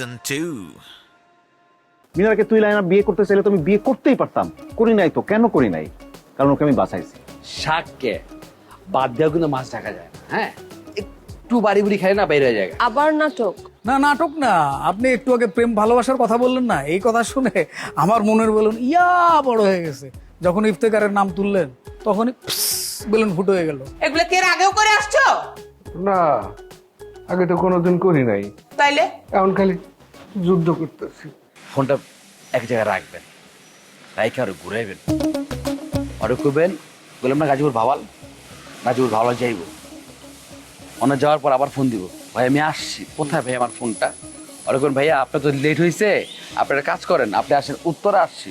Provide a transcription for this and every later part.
Season 2. মিনারকে তুই লাইনা বিয়ে করতে চাইলে তো আমি বিয়ে করতেই পারতাম। করি নাই তো কেন করি নাই? কারণ ওকে আমি বাঁচাইছি। শাককে বাদ দিয়েও কিন্তু মাছ ঢাকা যায় না, হ্যাঁ? একটু বাড়ি বুড়ি খাই না বাইরে হয়ে যায়। আবার নাটক? না নাটক না। আপনি একটু আগে প্রেম ভালোবাসার কথা বললেন না? এই কথা শুনে আমার মনের বেলুন ইয়া বড় হয়ে গেছে। যখন ইফতেকারের নাম তুললেন তখনই বেলুন ফুটো হয়ে গেল। এগুলো কি এর আগেও করে আসছো? না আগে তো কোনোদিন করি নাই। তাইলে? এখন খালি যুদ্ধ করতেছি। ফোনটা এক জায়গায় রাখবেন, রাইখে আরও ঘুরাইবেন। আরও করবেন বললাম না গাজীপুর ভাবাল গাজীপুর ভাবাল যাইব। অনেক যাওয়ার পর আবার ফোন দিব। ভাই, আমি আসছি। কোথায় ভাই আমার ফোনটা? করবেন ভাইয়া, আপনার তো লেট হয়েছে আপনারা কাজ করেন, আপনি আসেন উত্তরে আসছি।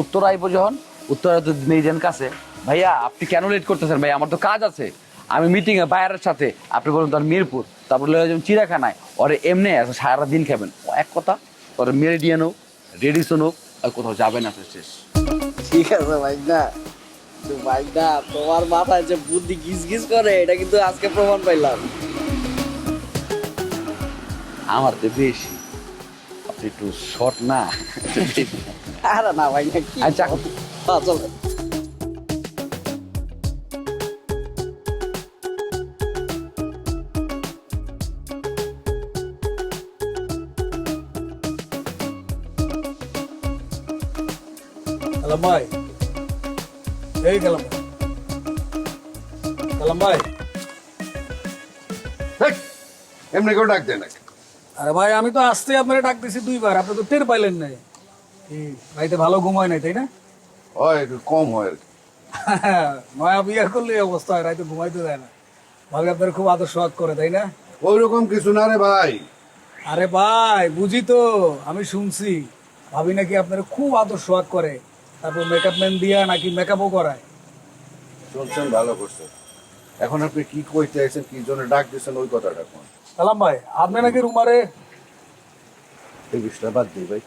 উত্তর আইব যখন, উত্তরে তো যান কাছে, ভাইয়া, আপনি কেন লেট করতেছেন? ভাই আমার তো কাজ আছে। আমি মিটিং এ বাইরের সাথে, আপনি বলুন তোর মিরপুর। তারপর যাবেন চিড়াখানায় ওরে এমনি সারা দিন খাবেন। এক কথা তোর মেরিডিয়ান হোক রেডিসন হোক আর কোথাও যাবেন আপনি শেষ। ঠিক আছে ভাই না ভাই না তোমার মাথায় যে বুদ্ধি গিজ গিজ করে এটা কিন্তু আজকে প্রমাণ পাইলাম। আমার তো বেশি। আপনি একটু শর্ট না আরে না ভাই না কি আচ্ছা হ্যাঁ, চলো ভাই। এই কালাম ভাই। কালাম ভাই। এমনি কেউ ডাক দেয় না আরে ভাই আমি তো আসতে আপনারা ডাক দিছি দুইবার আপনি তো টের পাইলেন নাই। রাইতে ভালো ঘুম হয় নাই তাই না? হয় একটু কম হয় আর কি। নয়া বিয়ে করলে অবস্থা হয় রাইতে ঘুমাইতে দেয় না। ভাবি আপনার খুব আদর সোহাগ করে তাই না? ওইরকম কিছু না রে ভাই। আরে ভাই বুঝি তো আমি শুনছি। ভাবি নাকি আপনার খুব আদর সোহাগ করে। তারপর মেকআপ ম্যান দিয়া নাকি মেকআপও করায়? শুনছেন ভালো করছে। এখন আপনি কি কইতে আছেন কি জন্য ডাক দিয়েছেন ওই কথাটা কোন? সালাম ভাই আপনি নাকি রুমারে এই বিষয়টা বাদ দিই ভাই।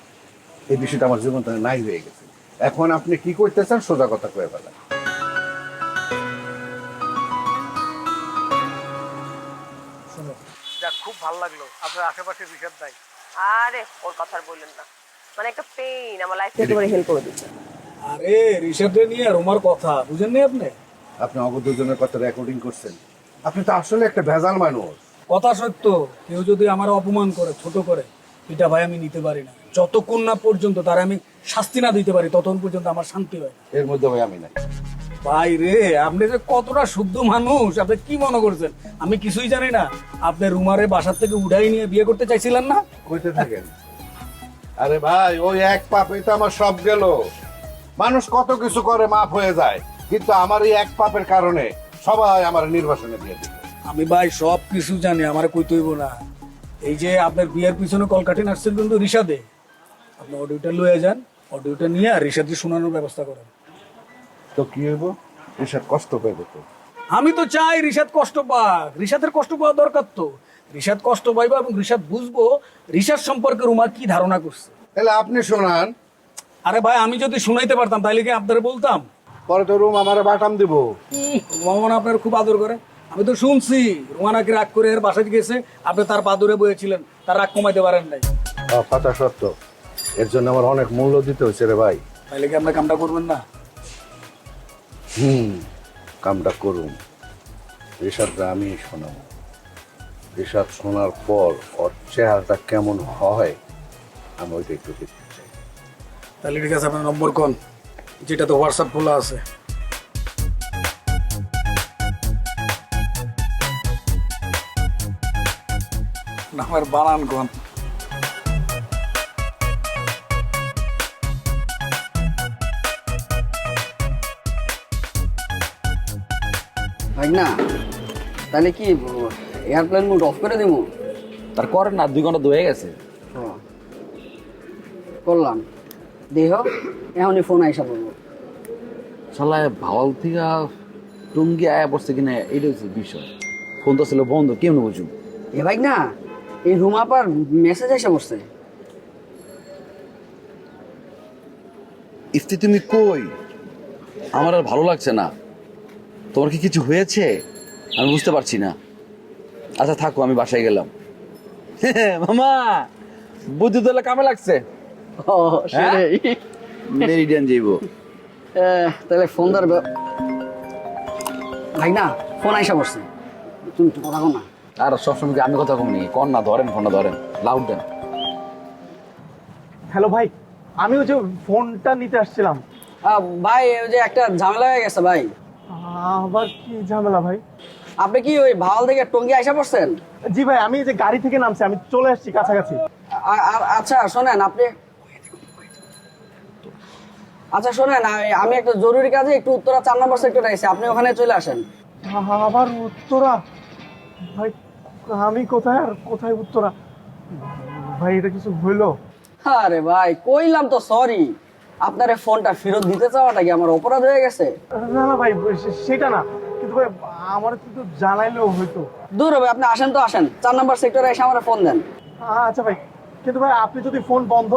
এই বিষয়টা আমার জীবন থেকে নাই হয়ে গেছে। এখন আপনি কি করতেছেন সোজা কথা কয়ে ফেলা শুনো। যাক খুব ভালো লাগল। আপনার আশেপাশে বিষাদ নাই। আরে ওর কথা আর বললেন না। মানে একটা পেইন আমার লাইফে একেবারে হেল্প করে দিচ্ছে। আরে ঋষভে নিয়ে রুমার কথা বুঝেন নি আপনি? আপনি অবদ্ধজনের কথা রেকর্ডিং করছেন। আপনি তো আসলে একটা ভেজাল মানুষ। কথা সত্য কেউ যদি আমার অপমান করে ছোট করে এটা ভাই আমি নিতে পারি না। যতক্ষণ না পর্যন্ত তার আমি শাস্তি না দিতে পারি ততক্ষণ পর্যন্ত আমার শান্তি হয় এর মধ্যে ভাই আমি নাই। ভাই রে আপনি যে কতটা শুদ্ধ মানুষ আপনি কি মনে করছেন? আমি কিছুই জানি না। আপনি রুমারে বাসার থেকে উঠাই নিয়ে বিয়ে করতে চাইছিলেন না? কইতে থাকেন। আরে ভাই ওই এক পাপে তো আমার সব গেল। মানুষ কত কিছু করে মাফ হয়ে যায় কিন্তু আমার এই এক পাপের কারণে সবাই আমার নির্বাসনে দিয়ে দিল আমি ভাই সব কিছু জানি আমার কই তৈব না। এই যে আপনার বিয়ের পিছনে কলকাঠি নাচছেন কিন্তু রিসাদে আপনি অডিওটা লয়ে যান অডিওটা নিয়ে আর রিসাদে শোনানোর ব্যবস্থা করেন। তো কি হইব? এসব কষ্ট পাইবে তো? আমি তো চাই রিসাদ কষ্ট পাক রিসাদের কষ্ট পাওয়া দরকার তো। রিসাদ কষ্ট পাইবা এবং রিসাদ বুঝব রিসাদ সম্পর্কে রুমা কি ধারণা করছে। তাহলে আপনি শোনান আরে ভাই আমি যদি শুনাইতে পারতাম তাহলে কি আপনারা বলতাম? পরে তো রুম আমার বাটাম দিব। রুমা আপনার খুব আদর করে? আমি তো শুনছি রুমা নাকি রাগ করে এর বাসায় গেছে আপনি তার পাদরে বয়েছিলেন তার রাগ কমাইতে পারেন নাই। কথা সত্য। এর জন্য আমার অনেক মূল্য দিতে হয়েছে রে ভাই। তাহলে কি আপনার কামটা করবেন না? হুম কামটা করুন। ঋষাদটা আমি শোনাবো। ঋষাদ শোনার পর ওর চেহারাটা কেমন হয় আমি ওইটা একটু দেখতে চাই তাহলে ঠিক আছে আপনার নম্বর কোন? যেটা তো হোয়াটসঅ্যাপ খোলা আছে। নামের বানান কোন? ভাই না তাহলে কি এয়ারপ্লেন মোড অফ করে দেবো তার করেন না দুই ঘণ্টা ধুয়ে গেছে। করলাম। দেহ এখনই ফোন আইসা বলব। শালায় ভাওয়াল থেকে টুঙ্গি আয়া পড়ছে কিনা এটা হচ্ছে বিষয়। ফোন তো ছিল বন্ধ কেমন বুঝুন এ ভাই না এই রুম আপার মেসেজ এসে বসছে ইফতি তুমি কই? আমার আর ভালো লাগছে না। তোমার কি কিছু হয়েছে? আমি বুঝতে পারছি না। আচ্ছা থাকো আমি বাসায় গেলাম। মামা বুদ্ধি তোলা কামে লাগছে। ও সেটাই। মেরিডিয়ান যাইব। তাহলে ফোন ধরবে ভাই না ফোন আইসা পড়ছে। তুমি একটু কথা না। আর সবসময় আমি কথা কমনি কন না ধরেন ফোনটা ধরেন। লাউড দেন। হ্যালো ভাই আমি ওই যে ফোনটা নিতে আসছিলাম। ভাই ওই যে একটা ঝামেলা হয়ে গেছে ভাই। আবার কি ঝামেলা ভাই? আপনি কি ওই ভাওয়াল থেকে টঙ্গি আইসা পড়ছেন? জি ভাই আমি এই যে গাড়ি থেকে নামছি আমি চলে আসছি কাছাকাছি। আচ্ছা শোনেন আপনি আচ্ছা শোনেন আমি- একটা জরুরি কাজে একটু উত্তরা চার নম্বর সেক্টরে আইছি। আপনি ওখানে চলে আসেন। আবার উত্তরা? ভাই আমি কোথায় আর কোথায় উত্তরা? ভাই এটা কিছু হইল? আরে ভাই কইলাম তো সরি আপনার ফোনটা ফেরত দিতে চাওয়াটা কি আমার অপরাধ হয়ে গেছে? না না ভাই সেটা না। কিন্তু ভাই আমার কিন্তু জানাইলেও হয়তো। দূর হবে আপনি আসেন তো আসেন। চার নম্বর সেক্টরে এসে আমার ফোন দেন। আচ্ছা ভাই। কিন্তু ভাই আপনি যদি ফোন বন্ধ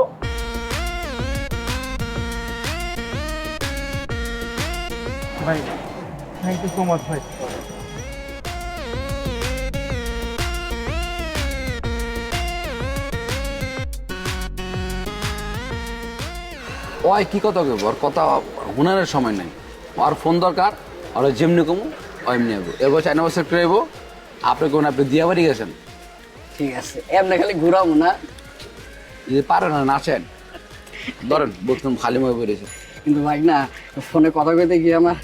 ভাই থ্যাংক ইউ সো মাচ ভাই। ওই কি কথা কেব ওর কথা হুনারের সময় নাই। আর ফোন দরকার আর যেমনি কমু এমনি যাব এরপর নম্বর সেক্টর যাব আপনি কোন আপনি দিয়া বাড়ি গেছেন? ঠিক আছে। এমনি খালি ঘুরাবো না। যদি পারেন না নাচেন ধরেন বলতাম খালি ময় বেরিয়েছে কিন্তু ভাই না ফোনে কথা কইতে গিয়ে আমার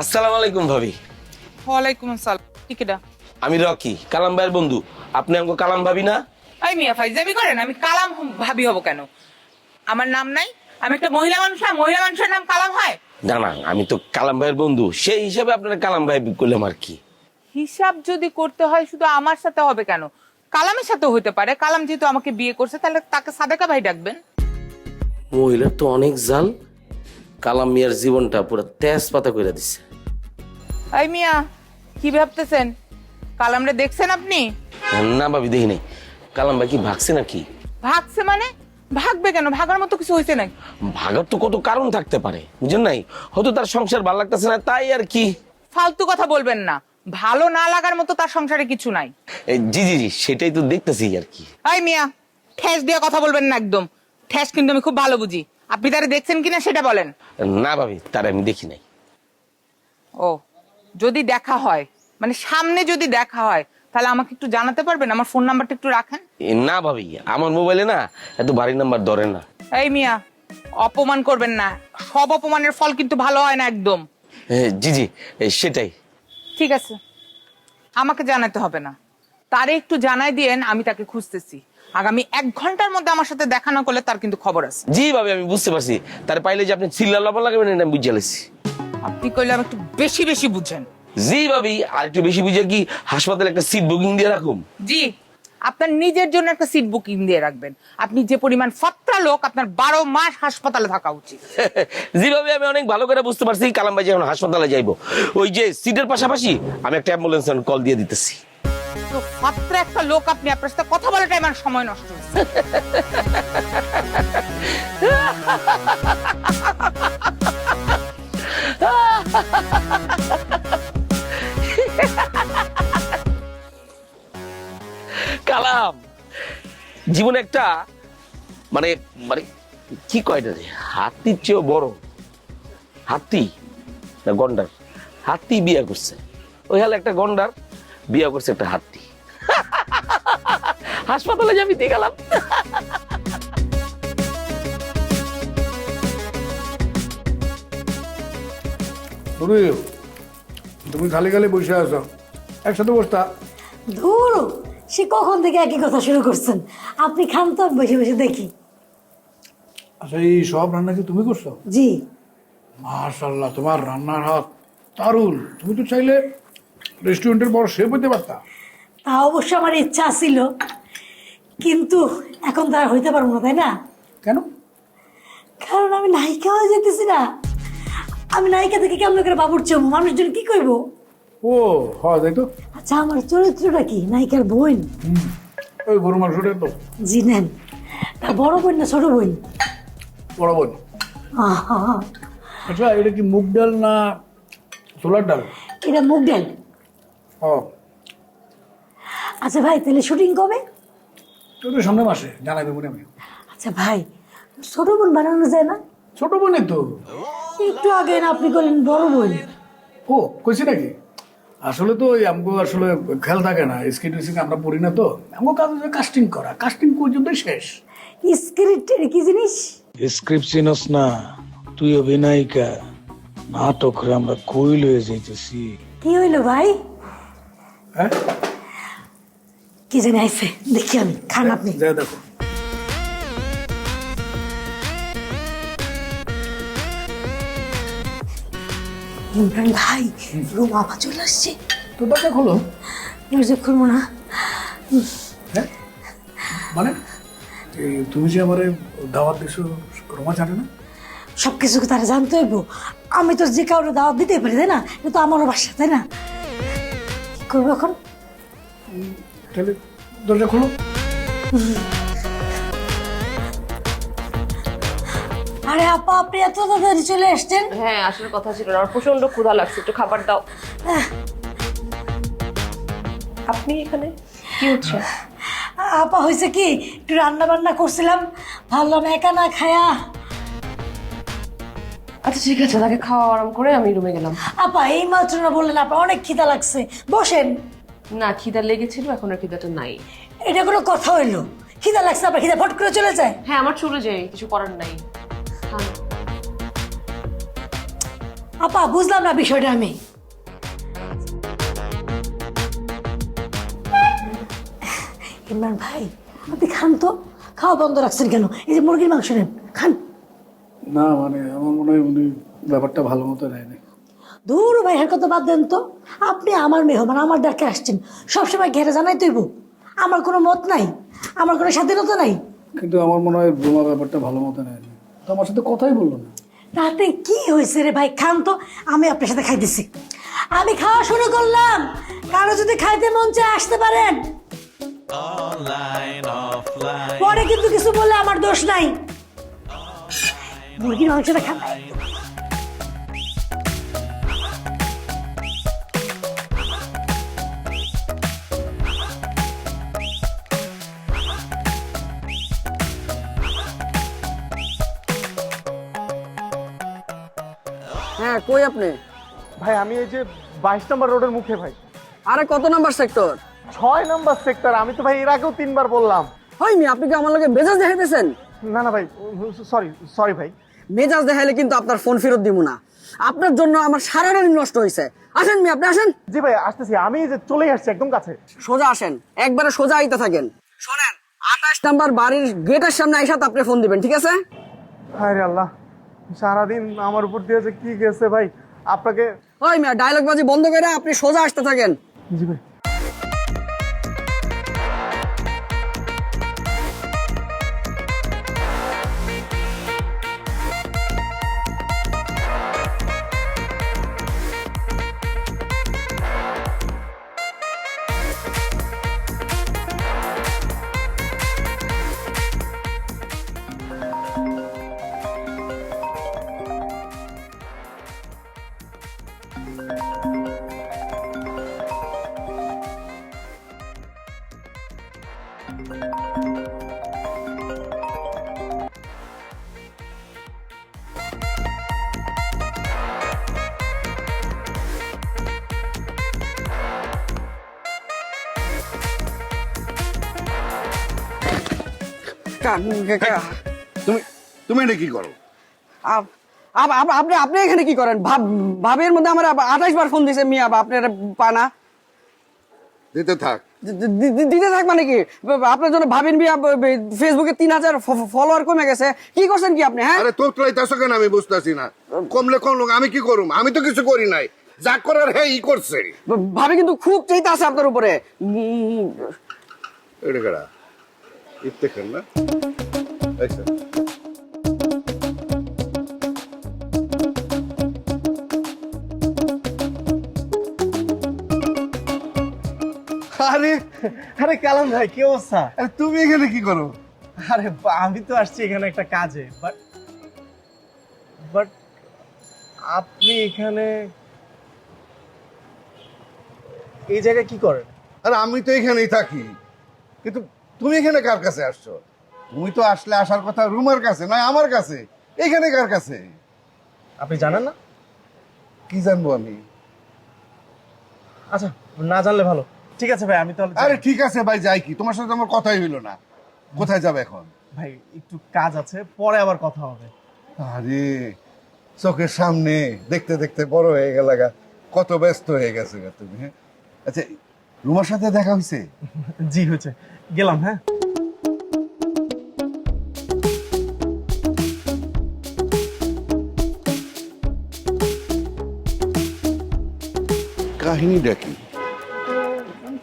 আসসালামু আলাইকুম ভাবি। ওয়ালাইকুম আসসালাম। ঠিক এটা। আমি রকি কালাম ভাইয়ের বন্ধু। আপনি আমাকে কালাম ভাবি না? এই মিয়া ফাইজাবি করেন আমি কালাম ভাবি হব কেন? আমার নাম নাই আমি একটা মহিলা মানুষ না মহিলা মানুষের নাম কালাম হয়। না না আমি তো কালাম ভাইয়ের বন্ধু। সেই হিসাবে আপনার কালাম ভাই করলাম আর কি। হিসাব যদি করতে হয় শুধু আমার সাথে হবে কেন? কালামের সাথে হতে পারে। কালাম যেহেতু আমাকে বিয়ে করছে তাহলে তাকে সাদেকা ভাই ডাকবেন। মহিলার তো অনেক জাল কালাম মিয়ার জীবনটা পুরো তেজ পাতা করে দিছে। এই মিয়া কি ভাবতেছেন? কালামরে দেখছেন আপনি? না ভাবি দেখি নাই কালাম ভাই কি ভাগছে নাকি? ভাগছে মানে? ভাগবে কেন? ভাগার মতো কিছু হয়েছে নাকি? ভাগার তো কত কারণ থাকতে পারে বুঝেন নাই? হয়তো তার সংসার ভালো লাগতেছে না তাই আর কি? ফালতু কথা বলবেন না। ভালো না লাগার মতো তার সংসারে কিছু নাই। জি জি জি সেটাই তো দেখতেছি আর কি। আই মিয়া ঠেস দিয়ে কথা বলবেন না একদম। ঠেস কিন্তু আমি খুব ভালো বুঝি। আপনি তারা দেখছেন কিনা সেটা বলেন। না ভাবি তার আমি দেখি নাই। ও যদি দেখা হয় মানে সামনে যদি দেখা হয় তাহলে আমাকে একটু জানাতে পারবেন? আমার ফোন নাম্বারটা একটু রাখেন। না ভাবি আমার মোবাইলে না এত ভারী নাম্বার ধরে না। এই মিয়া অপমান করবেন না। সব অপমানের ফল কিন্তু ভালো হয় না একদম। জি জি সেটাই। ঠিক আছে। আমাকে জানাতে হবে না। তারে একটু জানাই দিয়েন আমি তাকে খুঁজতেছি। আগামী এক ঘণ্টার মধ্যে আমার সাথে দেখা না করলে তার কিন্তু খবর আছে। জি ভাবে আমি বুঝতে পারছি। তার পাইলে যে আপনি চিল্লা লবণ লাগাবেন এটা আমি বুঝে আপনি কইলে আমি একটু বেশি বেশি বুঝেন। জি ভাবি আর একটু বেশি বুঝে কি হাসপাতালে একটা সিট বুকিং দিয়ে রাখুন জি। আপনার নিজের জন্য একটা সিট বুকিং দিয়ে রাখবেন। আপনি যে পরিমাণ ফত্রা লোক আপনার বারো মাস হাসপাতালে থাকা উচিত। জি ভাবি আমি অনেক ভালো করে বুঝতে পারছি কালাম ভাই যখন হাসপাতালে যাইবো। ওই যে সিটের পাশাপাশি আমি একটা অ্যাম্বুলেন্স কল দিয়ে দিতেছি। তো ফত্রা একটা লোক আপনি আপনার সাথে কথা বলাটাই আমার সময় নষ্ট হচ্ছে। কালাম। জীবনে একটা মানে মানে কি কয়টা রে হাতির চেয়েও বড়। হাতি না গন্ডার? হাতি বিয়ে করছে। ওই হালে একটা গন্ডার বিয়ে করছে একটা হাতি। হাসপাতালে যাবি দিয়ে গেলাম তুমি তুমি খালি খালি বসে আছো। একসাথে বসতা। ধুর সে কখন থেকে একই কথা শুরু করছেন? আপনি খান তো বসে বসে দেখি। আচ্ছা এই সব রান্না কি তুমি করছ? জি। মাশাল্লাহ তোমার রান্নার হাত দারুণ। তুমি তো চাইলে রেস্টুরেন্টের বড় শেফ হতে পারতা। তা অবশ্য আমার ইচ্ছা ছিল কিন্তু এখন তো আর হইতে পারব না তাই না? কেন? কারণ আমি নায়িকা হয়ে যেতেছি না। আমি নায়িকা থেকে কেমন করে বাবুর চমু মানুষজন কি কইব ও হয় তাই তো। আচ্ছা আমার চরিত্রটা কি? নায়িকার বোন? ওই গরু মাংসটা তো। জি নেন। তা বড় বোন না ছোট বোন? বড় বোন। আচ্ছা এটা কি মুগ ডাল না ছোলার ডাল? এটা মুখ ডাল। ও। আচ্ছা ভাই তাহলে শুটিং কবে? তো তো সামনে মাসে জানাই দেবো আমি আচ্ছা ভাই ছোট বোন বানানো যায় না? ছোট বোনের তো। একটু আগে না আপনি বললেন বড় বোন। ও কইছি নাকি? আসলে তো ওই আমগো আসলে খেয়াল থাকে না উইসিং আমরা পড়ি না তো। আমগো কাজ হচ্ছে কাস্টিং করা কাস্টিং পর্যন্ত শেষ। স্ক্রিপ্ট কি জিনিস? স্ক্রিপ্ট চিনস না তুই অভিনয়িকা নাটক রে আমরা কই লয়ে যাইতেছি? কি হইল ভাই? হ্যাঁ? কি জানি আইছে দেখি আমি খান আপনি। যা দেখো। ইমরান ভাই রুম আবার চলে আসছে। তো দরজা খোলো। দরজা খুলবো না। হ্যাঁ? মানে? তুমি যে আমার দাওয়াত দিছো রোমা জানে না? সব কিছু তারা জানতে হইব? আমি তো যে কাউরে দাওয়াত দিতে পারি তাই না? এটা তো আমারও বাসা তাই না? কি করব এখন? তাহলে দরজা খোলো। আরে আপা আপনি এত তাড়াতাড়ি চলে আসছেন? হ্যাঁ আসলে কথা ছিল না আমার প্রচণ্ড ক্ষুধা লাগছে একটু খাবার দাও। আপনি এখানে? কি হচ্ছে? আপা হয়েছে কি একটু রান্না বান্না করছিলাম ভাবলাম একা না খায়া। আচ্ছা ঠিক আছে তাকে খাওয়া আরাম করে আমি রুমে গেলাম। আপা এই মাত্র না বললেন আপা অনেক খিদা লাগছে বসেন। না খিদা লেগেছিল এখন আর খিদাটা নাই। এটা কোনো কথা হইল? খিদা লাগছে আপনার খিদা ফট করে চলে যায়। হ্যাঁ আমার চলে যায় কিছু করার নাই। আপা বুঝলাম না বিষয়টা আমি। ইমরান ভাই আপনি খান তো। খাওয়া বন্ধ রাখছেন কেন? এই যে মুরগির মাংস নেন খান। না মানে আমার মনে হয় উনি ব্যাপারটা ভালো মতো নেয়নি। দূর ভাই হের কথা বাদ দেন তো। আপনি আমার মেহমান আমার ডাকে আসছেন। সবসময় ঘেরে জানাই তৈব আমার কোনো মত নাই আমার কোনো স্বাধীনতা নাই। কিন্তু আমার মনে হয় রোমা ব্যাপারটা ভালো মতো নেয়নি। তো আমার সাথে কথাই বলল না। তাতে কি হয়েছে রে ভাই? খান তো আমি আপনার সাথে খাইতেছি। আমি খাওয়া শুরু করলাম। কারও যদি খাইতে মন চায় আসতে পারেন। পরে কিন্তু কিছু বললে আমার দোষ নাই। মুরগির মাংসটা খান হ্যাঁ কই আপনি? ভাই আমি এই যে বাইশ নম্বর রোডের মুখে ভাই। আরে কত নম্বর সেক্টর? ছয় নম্বর সেক্টর আমি তো ভাই এর আগেও তিনবার বললাম। হয়নি আপনি কি আমার লগে মেজাজ দেখাইতেছেন? না না ভাই সরি সরি ভাই। মেজাজ দেখাইলে কিন্তু আপনার ফোন ফেরত দিব না। আপনার জন্য আমার সারা রাত নষ্ট হয়েছে আসেন মি আপনি আসেন। জি ভাই আসতেছি। আমি যে চলেই আসছি একদম কাছে। সোজা আসেন একবারে সোজা আইতে থাকেন। শোনেন আঠাশ নাম্বার বাড়ির গেটের সামনে আইসাত আপনি ফোন দিবেন ঠিক আছে? হায় রে আল্লাহ। সারাদিন আমার উপর দিয়ে যে কি গেছে ভাই আপনাকে ওই মিয়া ডায়লগ বাজি বন্ধ করে আপনি সোজা আসতে থাকেন। জি ভাই। তুমি তুমি এটা কি করো? আপ- আপ- আপ- আপনি আপনি এখানে কি করেন? ভাব ভাবের মধ্যে আমার আঠাশ বার ফোন দিছে মিয়া আপনি এটা পানা। দিতে থাক। দিতে থাক মানে কি? আপনার জন্য ভাবেন মিয়া ফেসবুকে তিন হাজার ফলোয়ার কমে গেছে। কি করছেন কি আপনি হ্যাঁ? আরে তোর কেন আমি বুঝতেছি না। কমলে কম লোক আমি কি করুম? আমি তো কিছু করি নাই। যা করার হ্যাঁ ই করছে। ভাবে কিন্তু খুব চাইতে আছে আপনার উপরে। এটা İptekan mı? আরে আরে কালাম ভাই কি অবস্থা? তুমি এখানে কি করো? আরে আমি তো আসছি এখানে একটা কাজে বাট বাট আপনি এখানে এই জায়গায় কি করেন? আরে আমি তো এখানেই থাকি কিন্তু তুমি এখানে কার কাছে আসছো? তুমি তো আসলে আসার কথা রুমার কাছে নয় আমার কাছে। এখানে কার কাছে? আপনি জানেন না? কি জানব আমি? আচ্ছা না জানলে ভালো। ঠিক আছে ভাই আমি তাহলে আরে ঠিক আছে ভাই যাই কি। তোমার সাথে আমার কথাই হইল না। কোথায় যাবে এখন? ভাই একটু কাজ আছে পরে আবার কথা হবে। আরে চোখের সামনে দেখতে দেখতে বড় হয়ে গেল গা। কত ব্যস্ত হয়ে গেছে গা তুমি হ্যাঁ? আচ্ছা রুমার সাথে দেখা হয়েছে জি হয়েছে। গেলাম হ্যাঁ। কাহিনীটা কি?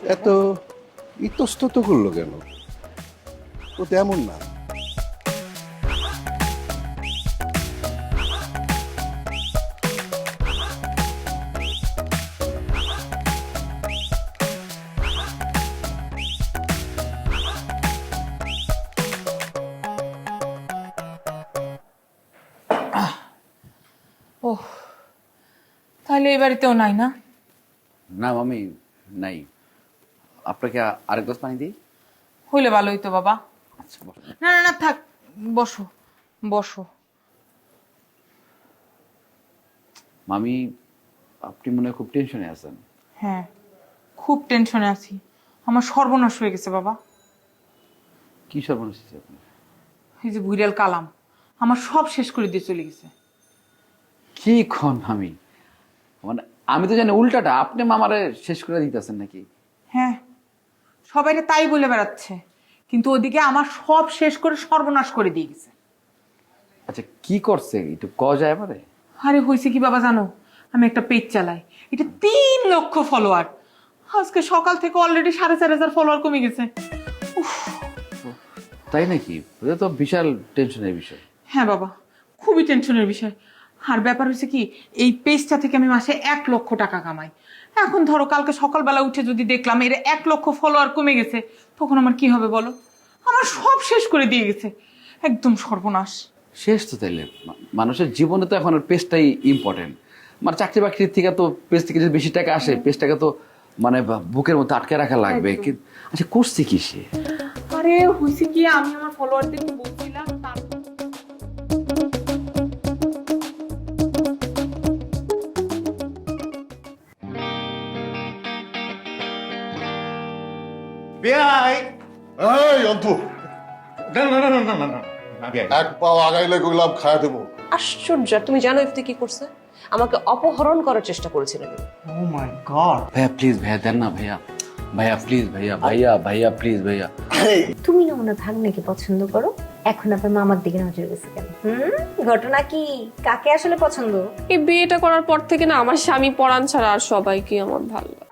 এত ইতস্তত করল কেন? ও তেমন না। বাড়িতেও নাই না? না মামি নাই। আপনাকে আরেক গ্লাস পানি দিই? হইলে ভালো হইতো বাবা। আচ্ছা। না না না থাক বসো বসো। মামি আপনি মনে হয় খুব টেনশনে আছেন। হ্যাঁ খুব টেনশনে আছি। আমার সর্বনাশ হয়ে গেছে বাবা। কি সর্বনাশ হয়েছে আপনার? এই যে ভুইরাল কালাম আমার সব শেষ করে দিয়ে চলে গেছে। কি খন আমি মানে আমি তো জানি উল্টাটা আপনি মামারে শেষ করে দিতেছেন নাকি? হ্যাঁ সবাইরে তাই বলে বেড়াচ্ছে। কিন্তু ওদিকে আমার সব শেষ করে সর্বনাশ করে দিয়ে গেছে। আচ্ছা কি করছে? একটু ক যায় এবারে আরে হয়েছে কি বাবা জানো? আমি একটা পেজ চালাই। এটা তিন লক্ষ ফলোয়ার। আজকে সকাল থেকে অলরেডি সাড়ে চার হাজার ফলোয়ার কমে গেছে। তাই নাকি? এটা তো বিশাল টেনশনের বিষয়। হ্যাঁ বাবা খুবই টেনশনের বিষয়। আর ব্যাপার হচ্ছে কি এই পেজটা থেকে আমি মাসে এক লক্ষ টাকা কামাই। এখন ধরো কালকে সকালবেলা উঠে যদি দেখলাম এর এক লক্ষ ফলোয়ার কমে গেছে তখন আমার কি হবে বলো? আমার সব শেষ করে দিয়ে গেছে। একদম সর্বনাশ। শেষ তো তাইলে। মানুষের জীবনে তো এখন পেজটাই ইম্পর্টেন্ট মানে চাকরি বাকরির থেকে তো পেজ থেকে যদি বেশি টাকা আসে পেজটাকে তো মানে বুকের মধ্যে আটকে রাখা লাগবে। আচ্ছা করছি কি সে? আরে হয়েছে কি আমি আমার ফলোয়ারদেরকে বলছিলাম জন্তু এক পাও আগাইলে দেবো। আশ্চর্য তুমি জানো ইফতি কি করছে? আমাকে অপহরণ করার চেষ্টা করেছিলেন ও মাই গড ভাইয়া প্লিজ ভাইয়া দেন না ভাইয়া। ভাইয়া প্লিজ ভাইয়া ভাইয়া ভাইয়া প্লিজ ভাইয়া। তুমি না ওনার ভাগ্নেকে পছন্দ করো? এখন আপনার মামার দিকে নজর গেছে কেন? ঘটনা কি? কাকে আসলে পছন্দ? এই বিয়েটা করার পর থেকে না আমার স্বামী পরাণ ছাড়া আর সবাইকে আমার ভালো লাগে